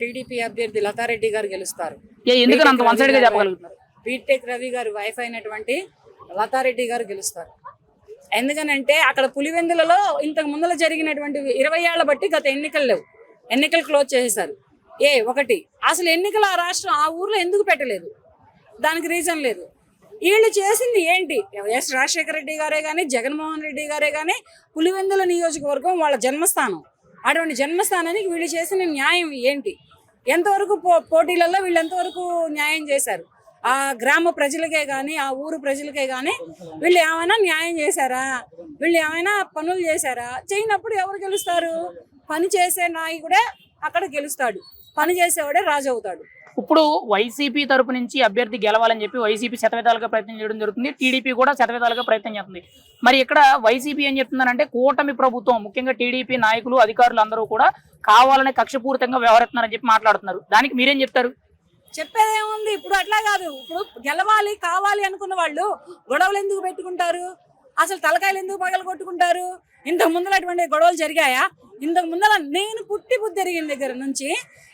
TDP అభ్యర్థి లతారెడ్డి గారు గెలుస్తారు. బీటెక్ రవి గారు- వైఫ్ అయినటువంటి లతారెడ్డి గారు గెలుస్తారు. ఎందుకనంటే అక్కడ పులివెందులలో ఇంతకు ముందర జరిగినటువంటి ఇరవై ఏళ్ళ బట్టి గత ఎన్నికలు లేవు. ఎన్నికలు క్లోజ్ చేసేశారు. ఏ ఒకటి అసలు ఎన్నికలు ఆ రాష్ట్రం ఆ ఊర్లో ఎందుకు పెట్టలేదు? దానికి రీజన్ లేదు. వీళ్ళు చేసింది ఏంటి? ఎస్ రాజశేఖర రెడ్డి గారే కానీ జగన్మోహన్ రెడ్డి గారే కానీ పులివెందుల నియోజకవర్గం వాళ్ళ జన్మస్థానం. అటువంటి జన్మస్థానానికి వీళ్ళు చేసిన న్యాయం ఏంటి? ఎంతవరకు పో పోటీలలో వీళ్ళు ఎంతవరకు న్యాయం చేశారు? ఆ గ్రామ ప్రజలకే కానీ ఆ ఊరు ప్రజలకే కానీ వీళ్ళు ఏమైనా న్యాయం చేశారా? వీళ్ళు ఏమైనా పనులు చేశారా? చేయనప్పుడు ఎవరు గెలుస్తారు? పని చేసే నాయకుడే అక్కడ గెలుస్తాడు. పని చేసేవాడే రాజు అవుతాడు ఇప్పుడు వైసీపీ తరపు నుంచి అభ్యర్థి గెలవాలని చెప్పి వైసీపీ శతవిధాలుగా ప్రయత్నం చేయడం జరుగుతుంది. టీడీపీ కూడా శతవిధాలుగా ప్రయత్నం చేస్తుంది. మరి ఇక్కడ వైసీపీ ఏం చెప్తుందనంటే కూటమి ప్రభుత్వం ముఖ్యంగా టీడీపీ నాయకులు అధికారులు అందరూ కూడా కావాలనే కక్షపూరితంగా వ్యవహరిస్తున్నారని చెప్పి మాట్లాడుతున్నారు. దానికి మీరేం చెప్తారు? చెప్పేదేముంది? ఇప్పుడు అట్లా కాదు. ఇప్పుడు గెలవాలి కావాలి అనుకున్న వాళ్ళు గొడవలు ఎందుకు పెట్టుకుంటారు? అసలు తలకాయలు ఎందుకు పగలు కొట్టుకుంటారు ఇంతకు ముందర అటువంటి గొడవలు జరిగాయా? ఇంతకు ముందర నేను పుట్టి బుద్ధి జరిగిన దగ్గర నుంచి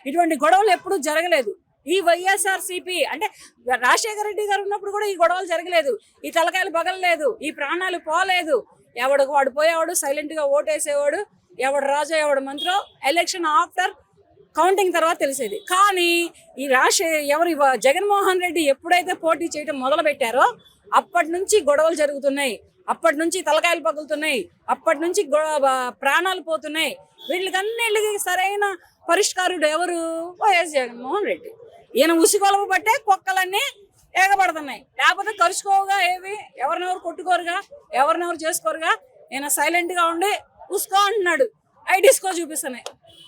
ఇటువంటి గొడవలు ఎప్పుడూ జరగలేదు. ఈ వైఎస్ఆర్ సిపి అంటే రాజశేఖర రెడ్డి గారు ఉన్నప్పుడు కూడా ఈ గొడవలు జరగలేదు. ఈ తలకాయలు పగలలేదు. ఈ ప్రాణాలు పోలేదు. ఎవడికి వాడు పోయేవాడు సైలెంట్గా ఓటేసేవాడు ఎవడు రాజు ఎవడు మంత్రో ఎలక్షన్ ఆఫ్టర్ కౌంటింగ్ తర్వాత తెలిసేది. కానీ ఈ రాష్ట్ర ఎవరు జగన్మోహన్ రెడ్డి ఎప్పుడైతే పోటీ చేయడం మొదలు పెట్టారో అప్పటి నుంచి గొడవలు జరుగుతున్నాయి. అప్పటి నుంచి తలకాయలు పగులుతున్నాయి. అప్పటి నుంచి గొ- ప్రాణాలు పోతున్నాయి. వీళ్ళకన్నిటికి సరైన పరిష్కారుడు ఎవరు? వైఎస్ జగన్మోహన్ రెడ్డి. ఈయన ఉసిగొలవ బట్టే కుక్కలన్నీ ఏగబడుతున్నాయి. లేకపోతే కరుచుకోవుగా ఏవి ఎవరినెవరు కొట్టుకోరుగా? ఎవరినెవరు చేసుకోరుగా? ఈయన సైలెంట్గా ఉండి ఉసుకో అంటున్నాడు. ఐ డిస్కో చూపిస్తున్నాయి.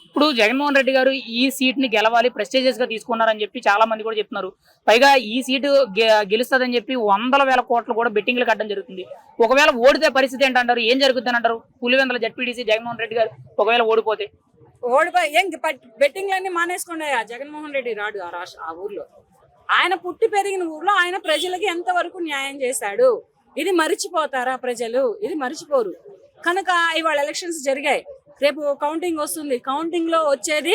ఇప్పుడు జగన్మోహన్ రెడ్డి గారు ఈ సీట్ని గెలవాలి ప్రెస్టేజియస్గా తీసుకున్నారని చెప్పి చాలా మంది కూడా చెప్తున్నారు. పైగా ఈ సీటు గెలుస్తుందని చెప్పి వందల వేల కోట్లు కూడా బెట్టింగ్లు కట్టడం జరుగుతుంది. ఒకవేళ ఓడితే పరిస్థితి ఏంటంటారు? ఏం జరుగుతుంది అంటారు పులివెందల జడ్పీడీసీ జగన్మోహన్ రెడ్డి గారు ఒకవేళ ఓడిపోతే. ఓడిపోయి ఏం బెట్టింగ్లన్నీ మానేసుకోండి ఆ జగన్మోహన్ రెడ్డి రాడు ఆ రాష్ట్ర ఆ ఊర్లో. ఆయన పుట్టి పెరిగిన ఊర్లో ఆయన ప్రజలకి ఎంతవరకు న్యాయం చేశాడు? ఇది మరిచిపోతారా ప్రజలు? ఇది మరిచిపోరు. కనుక ఇవాళ ఎలక్షన్స్ జరిగాయి. రేపు కౌంటింగ్ వస్తుంది. కౌంటింగ్లో వచ్చేది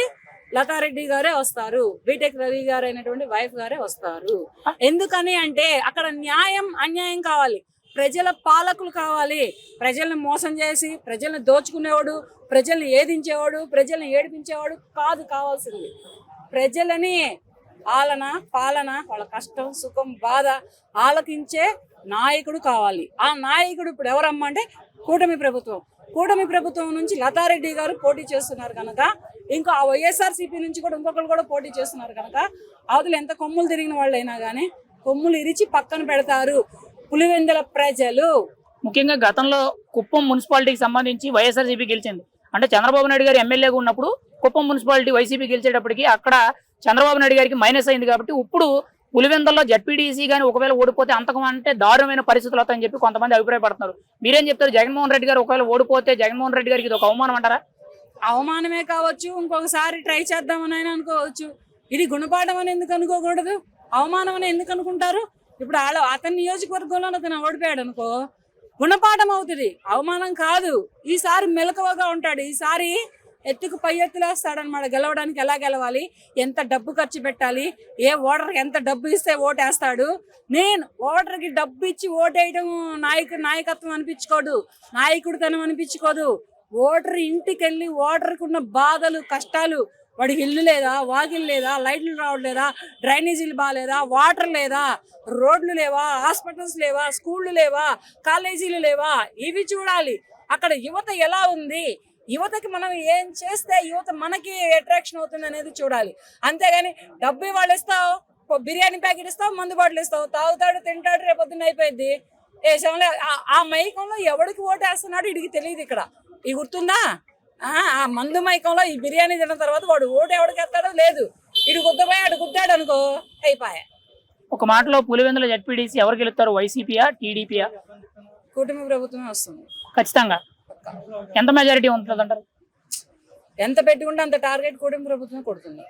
లతారెడ్డి గారే వస్తారు. బీటెక్ రవి గారు అయినటువంటి వైఫ్ గారే వస్తారు. ఎందుకని అంటే అక్కడ న్యాయం అన్యాయం కావాలి. ప్రజల పాలకులు కావాలి. ప్రజల్ని మోసం చేసి ప్రజల్ని దోచుకునేవాడు ప్రజల్ని ఏదించేవాడు ప్రజల్ని ఏడిపించేవాడు కాదు కావాల్సింది. ప్రజలని ఆలన పాలన వాళ్ళ కష్టం సుఖం బాధ ఆలకించే నాయకుడు కావాలి. ఆ నాయకుడు ఇప్పుడు ఎవరమ్మా అంటే కూటమి ప్రభుత్వం. కూటమి ప్రభుత్వం నుంచి లతారెడ్డి గారు పోటీ చేస్తున్నారు కనుక ఇంకా ఆ వైఎస్ఆర్సీపీ నుంచి కూడా ఇంకొకరు కూడా పోటీ చేస్తున్నారు కనుక అవతల ఎంత కొమ్ములు తిరిగిన వాళ్ళైనా కానీ కొమ్ములు ఇరిచి పక్కన పెడతారు. పులివెందుల ప్రజలు. ముఖ్యంగా గతంలో కుప్పం మున్సిపాలిటీకి సంబంధించి వైఎస్ఆర్సీపీ గెలిచింది. అంటే చంద్రబాబు నాయుడు గారు ఎమ్మెల్యేగా ఉన్నప్పుడు కుప్పం మున్సిపాలిటీ వైసీపీ గెలిచేటప్పటికి అక్కడ చంద్రబాబు నాయుడు గారికి మైనస్ అయింది కాబట్టి ఇప్పుడు పులివెందుల్లో జడ్పీడీసీ కానీ ఒకవేళ ఓడిపోతే అంతకం అంటే దారుణమైన పరిస్థితులు అవుతాయని చెప్పి కొంతమంది అభిప్రాయపడుతున్నారు. మీరేం చెప్తారు? జగన్మోహన్ రెడ్డి గారు ఒకవేళ ఓడిపోతే జగన్మోహన్ రెడ్డి గారికి ఇది ఒక అవమానం అంటారా? అవమానమే కావచ్చు ఇంకొకసారి ట్రై చేద్దామని అనుకోవచ్చు. ఇది గుణపాఠం అని ఎందుకు అనుకోకూడదు? అవమానం అని ఎందుకు అనుకుంటారు? ఇప్పుడు వాళ్ళు అతని నియోజకవర్గంలో అతను ఓడిపోయాడు అనుకో గుణపాఠం అవుతుంది. అవమానం కాదు. ఈసారి మెలకువగా ఉంటాడు. ఈసారి ఎత్తుకు పై ఎత్తులేస్తాడనమాట గెలవడానికి ఎలా గెలవాలి? ఎంత డబ్బు ఖర్చు పెట్టాలి? ఏ ఓటర్కి ఎంత డబ్బు ఇస్తే ఓటేస్తాడు? నేను ఓటర్కి డబ్బు ఇచ్చి ఓటేయడం నాయకు నాయకత్వం అనిపించుకోడు నాయకుడితనం అనిపించుకోదు. ఓటర్ ఇంటికి వెళ్ళి ఓటర్కి ఉన్న బాధలు కష్టాలు వాడికి ఇల్లు లేదా వాకిల్ లేదా లైట్లు రావట్లేదా డ్రైనేజీలు బాగాలేదా వాటర్ లేదా రోడ్లు లేవా హాస్పిటల్స్ లేవా స్కూళ్ళు లేవా కాలేజీలు లేవా ఇవి చూడాలి. అక్కడ యువత ఎలా ఉంది? యువతకి మనం ఏం చేస్తే యువత మనకి అట్రాక్షన్ అవుతుంది అనేది చూడాలి. అంతేగాని డబ్బు వాళ్ళు ఇస్తావు బిర్యానీ ప్యాకెట్ ఇస్తావు మందు బాటిల్ ఇస్తావు తాగుతాడు తింటాడు రేపొద్దున అయిపోయింది ఏ సమయంలో ఆ- ఆ మైకంలో ఎవడికి ఓటేస్తున్నాడు ఇడికి తెలియదు ఇక్కడ. ఈ గుర్తుందా? ఆ మందు మైకంలో ఈ బిర్యానీ తిన్న తర్వాత వాడు ఓటు ఎవడికి లేదు. ఇడు గుద్దపోయి అడు గుద్దాడు అనుకో అయిపోయా. ఒక మాటలో పులివెందుల జడ్పీడీసీ ఎవరు గెలుస్తారు వైసీపీయా టీడీపీయా? కూటమి ప్రభుత్వమే వస్తుంది. ఖచ్చితంగా. ఎంత మెజారిటీ ఉంటుంది అంటారు ఎంత పెట్టుకుంటే అంత టార్గెట్ కూటమి ప్రభుత్వమే కొడుతుంది.